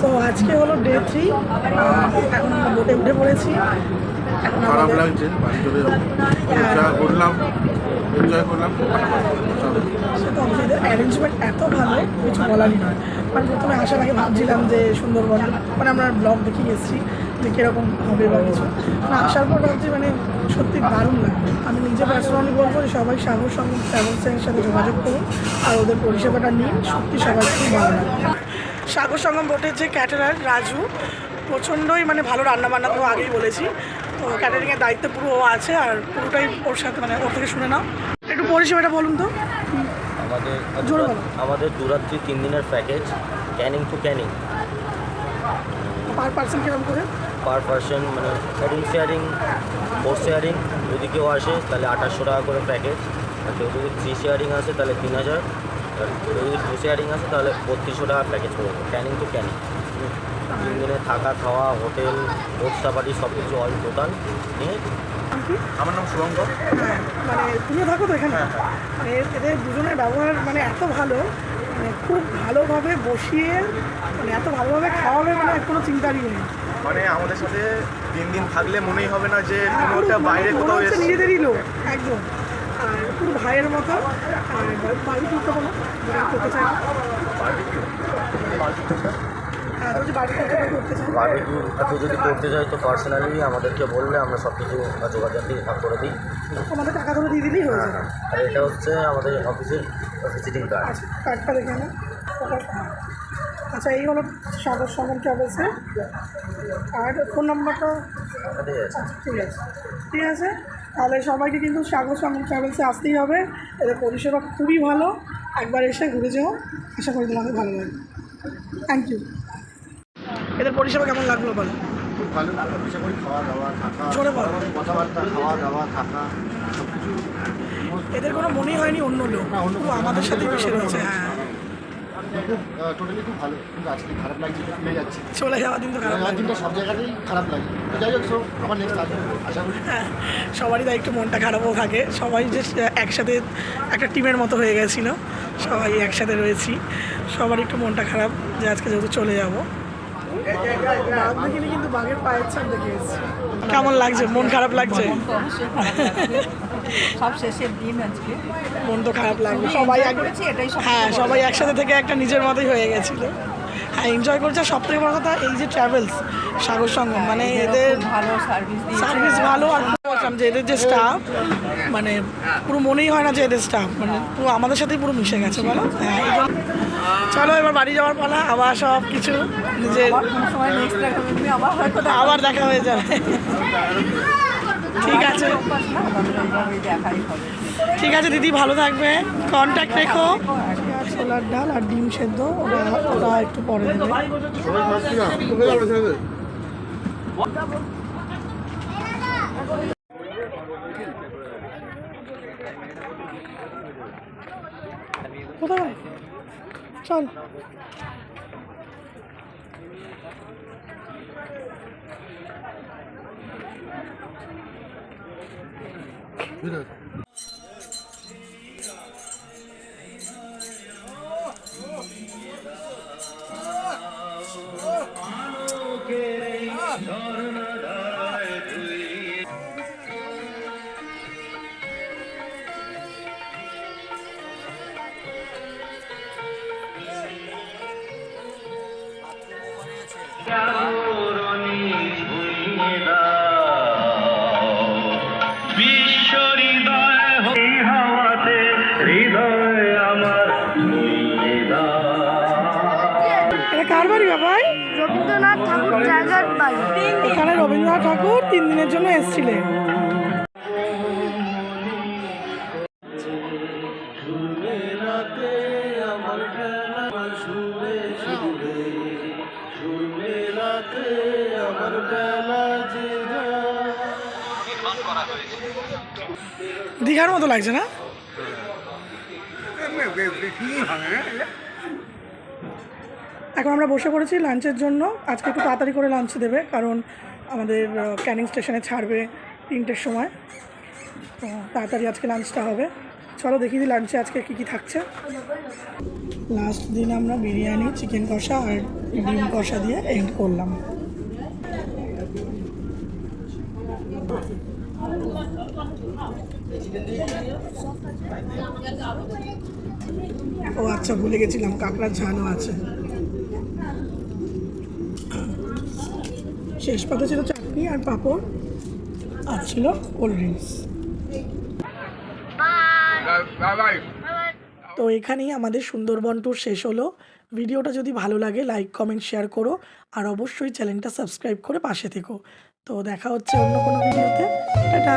So আজকে হলো day three এখন আমরা বোটে উঠে পড়েছি। খারাপ লাগছে এনজয় করলাম অ্যারেঞ্জমেন্ট এত ভালো কিছু বলারই নয়। মানে প্রথমে আসার আগে ভাবছিলাম যে সুন্দরবন মানে আমরা ব্লগ দেখে গেছি যে কীরকম হবে বা কিছু। মানে আসার পর ভাবছি মানে সত্যি দারুণ লাগবে আমি নিজে পার্সোনালি বলব সবাই সাগর সঙ্গে ট্রাভেলসের সাথে যোগাযোগ করুন আর ওদের পরিষেবাটা নিন। সত্যি সবাই খুব ভালো লাগবে। সাগর সঙ্গম বোটের যে ক্যাটারার রাজু প্রচণ্ডই মানে ভালো রান্না বান্না তো আগেই বলেছি। তো ক্যাটারিংয়ের দায়িত্ব পুরো ও আছে আর পুরোটাই ওর সাথে মানে ওর থেকে শুনে নাও। একটু পরিষেবাটা বলুন তো। আমাদের আমাদের দুরাত্রি তিন দিনের package Canning to Canning per person কীরকম করে? পার পার্সন মানে রুম শেয়ারিং ফোর শেয়ারিং যদি কেউ আসে তাহলে আঠাশশো টাকা করে প্যাকেজ আর কেউ যদি থ্রি শেয়ারিং আসে তাহলে তিন হাজার। যদি টু শেয়ারিং আসে তাহলে বত্রিশশো টাকা প্যাকেজ পড়বে ক্যানিং টু ক্যানিং। তিন দিনে থাকা খাওয়া হোটেল বোট সাফারি সব কিছু অল টোটাল নিয়ে আমার নাম শুভঙ্কর। হ্যাঁ, মানে তুমিও থাকো তো এখানে? মানে এদের দুজনের ব্যবহার মানে এত ভালো মানে খুব ভালোভাবে বসিয়ে মানে এত ভালোভাবে খাওয়াবে মানে কোনো চিন্তারই নেই। মানে আমাদের সাথে তিন দিন থাকলে মনেই হবে না যে কোনো একটা বাইরে কোথাও হচ্ছে এসেছি। নিজেদেরই লোক একদম। আর পুরো ভাইয়ের মতো আর বাড়ি করতে বলো করতে চাই হ্যাঁ বাড়ি করতে চাই বারবিকিউ যদি করতে চাই তো পার্সোনালি আমাদেরকে বললে আমরা সব কিছু যোগাযোগ দিয়ে ভাগ করে দিই। আমাদের টাকা ধরে দিয়ে দিলেই হয়ে যাবে। আর এটা হচ্ছে আমাদের অফিসের ভিজিটিং কার্ড কার্ডটা দেখে না আচ্ছা এই হলো সাগর সঙ্গম ট্রাভেলসের আর ফোন নাম্বারটা? ঠিক আছে। আচ্ছা ঠিক আছে? ঠিক আছে তাহলে সবাইকে কিন্তু সাগর সঙ্গম ট্রাভেলসে আসতেই হবে। এদের পরিষেবা খুবই ভালো। একবার এসে ঘুরে যাও। আশা করি তোমাকে ভালো লাগবে। থ্যাংক ইউ এদের পরিষেবা কেমন লাগল বলো? খুব ভালো আশা করি খাওয়া দাওয়া থাকা কথাবার্তা খাওয়া দাওয়া থাকা সব কিছু এদের কোনো মনেই হয়নি অন্য লোক। আমাদের সাথে মিশে রয়েছে হ্যাঁ। খুব টোটালি খুব ভালো। কিন্তু আজকে খারাপ লাগছে ফিরে যাচ্ছে। চলে যাওয়ার দিন তো খারাপ দিনটা সব জায়গাতেই খারাপ লাগে যাই হোক সব আমার নেক্সট আসবে আশা করি। হ্যাঁ সবারই তাই একটু মনটা খারাপও থাকে। সবাই যে একসাথে একটা টিমের মতো হয়ে গেছিল। সবাই একসাথে রয়েছি। সবার একটু মনটা খারাপ যে আজকে যেহেতু চলে যাব। বাঘ দেখিনি কিন্তু বাঘের পায়ের ছাপ দেখে এসেছি। কেমন লাগছে? মন খারাপ লাগছে? সব শেষের দিন আজকে। মন তো খারাপ লাগবে সবাই হ্যাঁ সবাই একসাথে থেকে একটা নিজের মতোই হয়ে গেছিল। হ্যাঁ এনজয় করছে। সব থেকে বড় কথা এই যে ট্রাভেলস সাগর সঙ্গম মানে এদের ভালো সার্ভিস ভালো আর বলছিলাম যে এদের যে স্টাফ মানে পুরো মনেই হয় না যে এদের স্টাফ মানে পুরো আমাদের সাথেই পুরো মিশে গেছে বলো? হ্যাঁ চলো এবার বাড়ি যাওয়ার পালা আবার সব কিছু নিজের আবার দেখা আবার দেখা হয়ে যাবে। ঠিক আছে। ঠিক আছে দিদি ভালো থাকবে। কন্ট্যাক্ট রেখো। ছোলার ডাল আর ডিম সেদ্ধ ওটা ওটা একটু পরে দেবে। সবাই মাছ কিনা কোথায় যাবে ছেলেদের বিশ্ব হৃদয় হই হাওয়াতে হৃদয় আমার ছুঁয়ে দাও। কার বাড়ি বাবাই রবীন্দ্রনাথ ঠাকুর জায়গার বাড়ি। এখানে রবীন্দ্রনাথ ঠাকুর তিন দিনের জন্য এসেছিলেন। দীঘার মতো লাগছে না? এখন আমরা বসে পড়েছি লাঞ্চের জন্য। আজকে একটু তাড়াতাড়ি করে লাঞ্চ দেবে, কারণ আমাদের ক্যানিং স্টেশনে ছাড়বে তিনটের সময়। তো তাড়াতাড়ি আজকে লাঞ্চটা হবে। চলো দেখি লাঞ্চে আজকে কী কী থাকছে। লাস্ট দিন আমরা বিরিয়ানি চিকেন কষা আর ডিম কষা দিয়ে এন্ড করলাম। ও আচ্ছা ভুলে গেছিলাম, কাঁকড়ার ঝালও আছে। শেষ পাতে ছিল চাটনি আর পাঁপড়, আর ছিল কোল্ড ড্রিঙ্কস। তো এখানেই আমাদের সুন্দরবন ট্যুর শেষ হলো। ভিডিওটা যদি ভালো লাগে লাইক কমেন্ট শেয়ার করো, আর অবশ্যই চ্যানেলটা সাবস্ক্রাইব করে পাশে থেকো। তো দেখা হচ্ছে অন্য কোনো ভিডিওতে। টাটা!